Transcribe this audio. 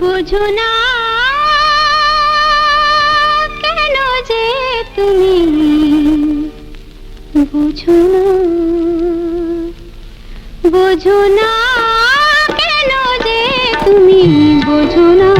বোঝো না কেন যে তুমি বোঝো না বোঝো না কেন যে তুমি বোঝো না।